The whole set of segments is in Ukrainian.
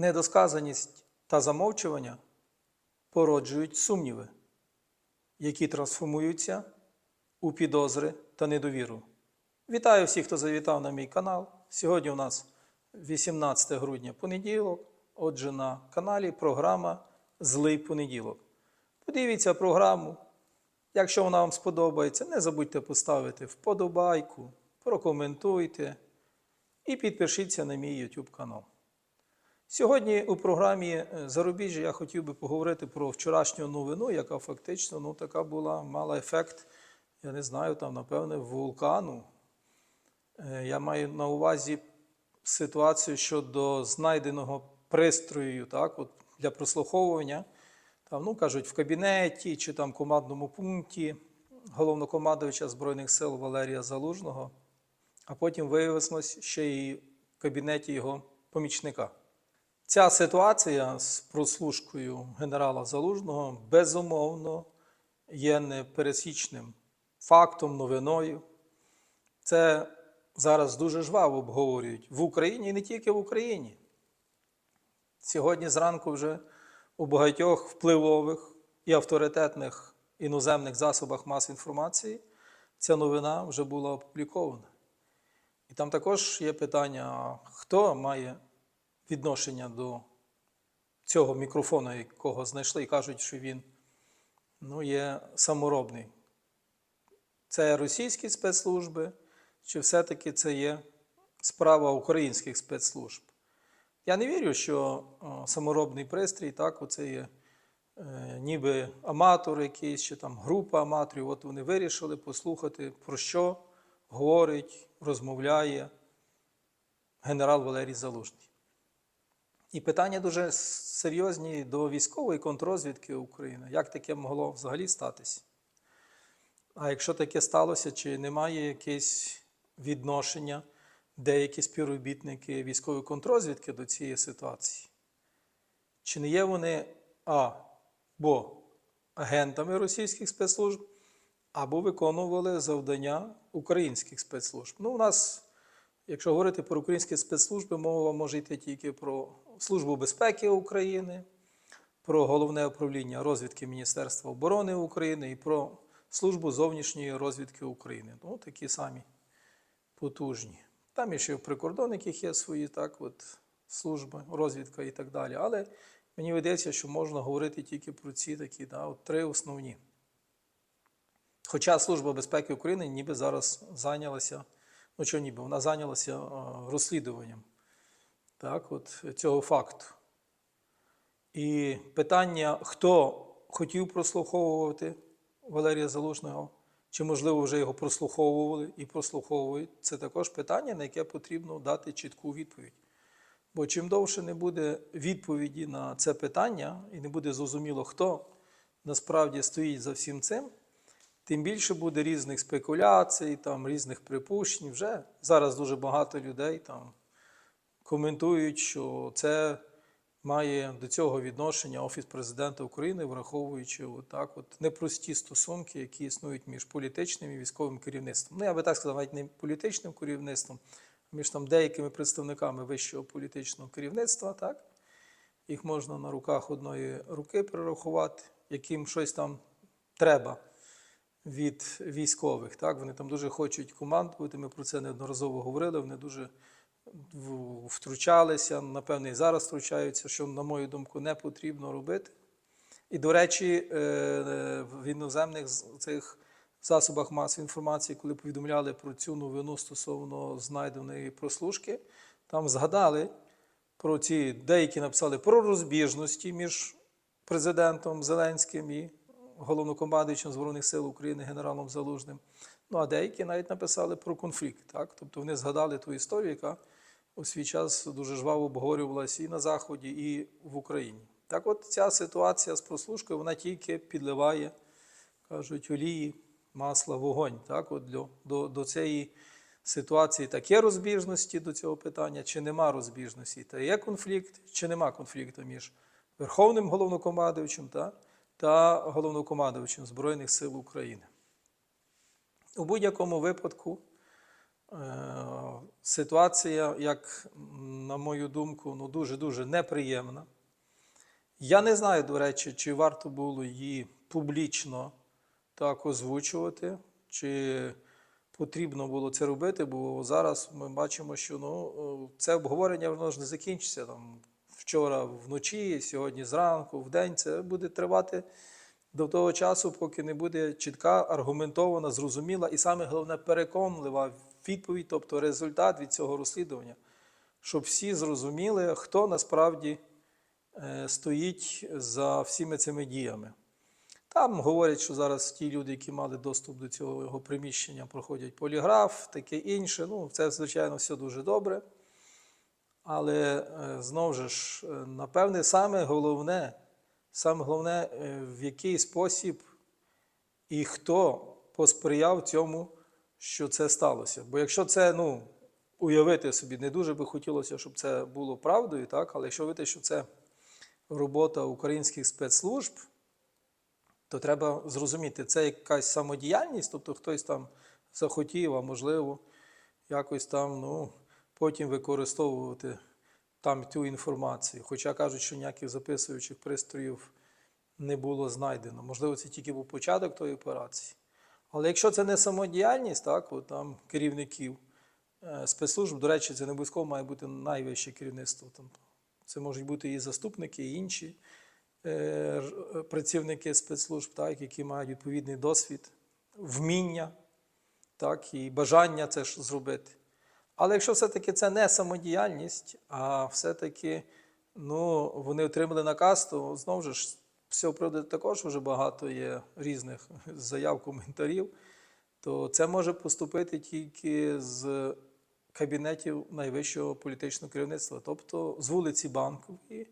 Недосказаність та замовчування породжують сумніви, які трансформуються у підозри та недовіру. Вітаю всіх, хто завітав на мій канал. Сьогодні у нас 18 грудня понеділок. Отже, на каналі програма Злий понеділок. Подивіться програму. Якщо вона вам сподобається, не забудьте поставити вподобайку, прокоментуйте і підпишіться на мій YouTube канал. Сьогодні у програмі е, Зарубіжжя я хотів би поговорити про вчорашню новину, яка фактично ну, така була, мала ефект, я не знаю, там, напевне, вулкану. Е, Я маю на увазі ситуацію щодо знайденого пристрою так, от, для прослуховування. Там, ну, кажуть, в кабінеті чи там командному пункті головнокомандувача Збройних сил Валерія Залужного, а потім виявилось ще й в кабінеті його помічника. Ця ситуація з прослушкою генерала Залужного безумовно є непересічним фактом, новиною. Це зараз дуже жваво обговорюють в Україні і не тільки в Україні. Сьогодні зранку вже у багатьох впливових і авторитетних іноземних засобах мас інформації ця новина вже була опублікована. І там також є питання, хто має відношення до цього мікрофона, якого знайшли, і кажуть, що він ну, є саморобний. Це російські спецслужби, чи все-таки це є справа українських спецслужб? Я не вірю, що о, саморобний пристрій, так, оце є е, ніби аматор якийсь, чи там група аматорів, от вони вирішили послухати, про що говорить, розмовляє генерал Валерій Залужний. І питання дуже серйозні до військової контрозвідки України. Як таке могло взагалі статися? А якщо таке сталося, чи немає якесь відношення деякі співробітники військової контрозвідки до цієї ситуації? Чи не є вони або агентами російських спецслужб, або виконували завдання українських спецслужб? Ну, у нас, якщо говорити про українські спецслужби, мова може йти тільки про Службу безпеки України, про головне управління розвідки Міністерства оборони України і про Службу зовнішньої розвідки України. Ну, такі самі потужні. Там ще в прикордонників є свої так, от, служби, розвідка і так далі. Але мені видається, що можна говорити тільки про ці такі да, от, три основні. Хоча Служба безпеки України ніби зараз зайнялася, ну що ніби, вона зайнялася розслідуванням так, от, цього факту. І питання, хто хотів прослуховувати Валерія Залужного, чи, можливо, вже його прослуховували і прослуховують, це також питання, на яке потрібно дати чітку відповідь. Бо чим довше не буде відповіді на це питання, і не буде зрозуміло, хто насправді стоїть за всім цим, тим більше буде різних спекуляцій, там, різних припущень. Вже зараз дуже багато людей там коментують, що це має до цього відношення Офіс президента України, враховуючи отак от непрості стосунки, які існують між політичним і військовим керівництвом. Ну, я би так сказав, навіть не політичним керівництвом, а між там деякими представниками вищого політичного керівництва, так? Їх можна на руках одної руки перерахувати, яким щось там треба від військових. Так? Вони там дуже хочуть командувати. Ми про це неодноразово говорили. Вони дуже втручалися, напевно, і зараз втручаються, що, на мою думку, не потрібно робити. І, до речі, е, в іноземних цих засобах масової інформації, коли повідомляли про цю новину стосовно знайденої прослушки, там згадали про ці, деякі написали про розбіжності між президентом Зеленським і головнокомандуючим Збройних сил України генералом Залужним. Ну а деякі навіть написали про конфлікт. Так? Тобто вони згадали ту історію, яка у свій час дуже жваво обговорювалася і на Заході, і в Україні. Так от ця ситуація з прослушкою, вона тільки підливає, кажуть, олії, масла, вогонь. Так? От до, до, до цієї ситуації так є розбіжності до цього питання, чи нема розбіжності, та є конфлікт, чи нема конфлікту між Верховним головнокомандуючим та, та головнокомандуючим Збройних сил України. У будь-якому випадку е, ситуація, як на мою думку, ну дуже-дуже неприємна. Я не знаю, до речі, чи варто було її публічно так озвучувати, чи потрібно було це робити, бо зараз ми бачимо, що ну, це обговорення воно ж не закінчиться. Там, вчора вночі, сьогодні зранку, в день це буде тривати до того часу, поки не буде чітка, аргументована, зрозуміла і саме головне переконлива відповідь, тобто результат від цього розслідування, щоб всі зрозуміли, хто насправді е, стоїть за всіми цими діями. Там говорять, що зараз ті люди, які мали доступ до цього його приміщення, проходять поліграф, таке інше. Ну, це, звичайно, все дуже добре. Але е, знову ж, е, напевне, саме головне, саме головне, е, в який спосіб і хто посприяв цьому, що це сталося. Бо якщо це, ну, уявити собі, не дуже би хотілося, щоб це було правдою, так? але якщо уявити, що це робота українських спецслужб, то треба зрозуміти, це якась самодіяльність, тобто хтось там захотів, а можливо, якось там ну, потім використовувати там ту інформацію. Хоча кажуть, що ніяких записуючих пристроїв не було знайдено. Можливо, це тільки був початок тої операції. Але якщо це не самодіяльність, так, от там керівників е, спецслужб, до речі, це не обов'язково має бути найвище керівництво. Там, це можуть бути і заступники, і інші е, працівники спецслужб, так, які мають відповідний досвід, вміння так, і бажання це ж зробити. Але якщо все-таки це не самодіяльність, а все-таки ну, вони отримали наказ, то знову ж з цього приводу також вже багато є різних заяв, коментарів, то це може поступити тільки з кабінетів найвищого політичного керівництва, тобто з вулиці Банкової,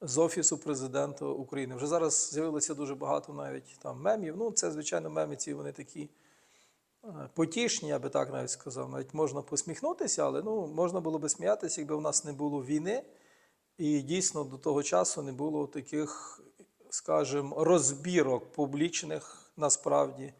з Офісу президента України. Вже зараз з'явилося дуже багато навіть там мемів. Ну, це, звичайно, меми ці вони такі потішні, я би так навіть сказав. Навіть можна посміхнутися, але ну, можна було би сміятися, якби в нас не було війни. І дійсно до того часу не було таких, скажімо, розбірок публічних насправді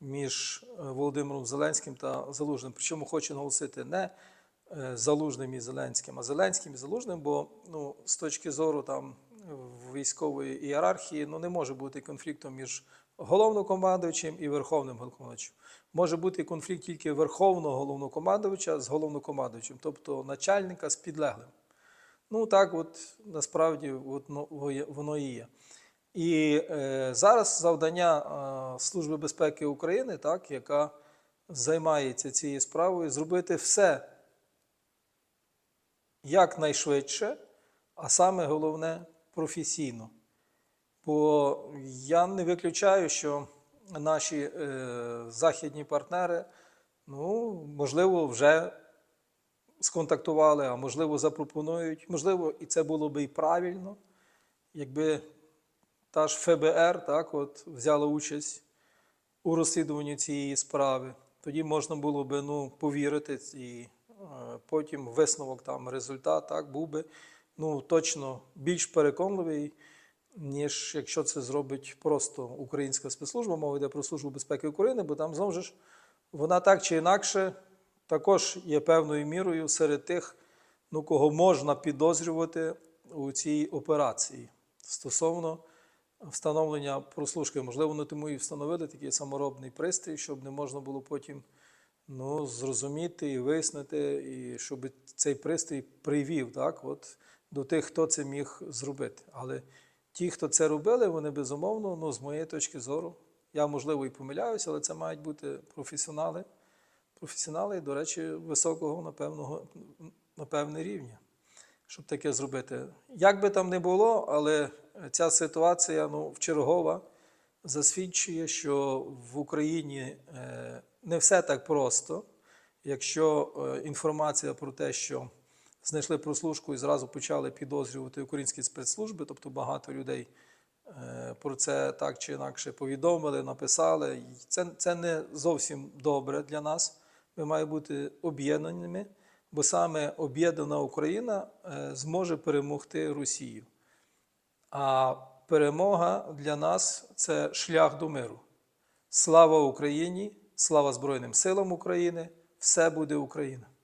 між е, Володимиром Зеленським та Залужним. Причому хочу наголосити не е, Залужним і Зеленським, а Зеленським і Залужним, бо ну, з точки зору там військової ієрархії ну, не може бути конфлікту між головнокомандуючим і верховним головнокомандуючим. Може бути конфлікт тільки верховного головнокомандувача з головнокомандуючим, тобто начальника з підлеглим. Ну так, от насправді от, ну, воно і є. І е, зараз завдання е, Служби безпеки України, так, яка займається цією справою, зробити все якнайшвидше, а саме головне професійно. Бо я не виключаю, що наші е, західні партнери, ну, можливо, вже сконтактували, а можливо, запропонують. Можливо, і це було би і правильно, якби та ж ФБР так, от, взяла участь у розслідуванні цієї справи. Тоді можна було би ну, повірити, і е, потім висновок, там, результат так, був би ну, точно більш переконливий, ніж якщо це зробить просто українська спецслужба, мова йде про Службу безпеки України, бо там знову ж вона так чи інакше також є певною мірою серед тих, ну, кого можна підозрювати у цій операції стосовно встановлення прослушки. Можливо, вони тому і встановили такий саморобний пристрій, щоб не можна було потім ну, зрозуміти і вияснити, і щоб цей пристрій привів так, от, до тих, хто це міг зробити. Але ті, хто це робили, вони безумовно, ну, з моєї точки зору, я можливо і помиляюся, але це мають бути професіонали. Професіонали, до речі, високого, напевного, напевне рівня, щоб таке зробити. Як би там не було, але ця ситуація ну, вчергова засвідчує, що в Україні е, не все так просто. Якщо е, інформація про те, що знайшли прослушку і зразу почали підозрювати українські спецслужби, тобто багато людей е, про це так чи інакше повідомили, написали. Це, це не зовсім добре для нас. Ми маємо бути об'єднаними, бо саме об'єднана Україна е, зможе перемогти Росію. А перемога для нас це шлях до миру. Слава Україні! Слава Збройним силам України! Все буде Україна!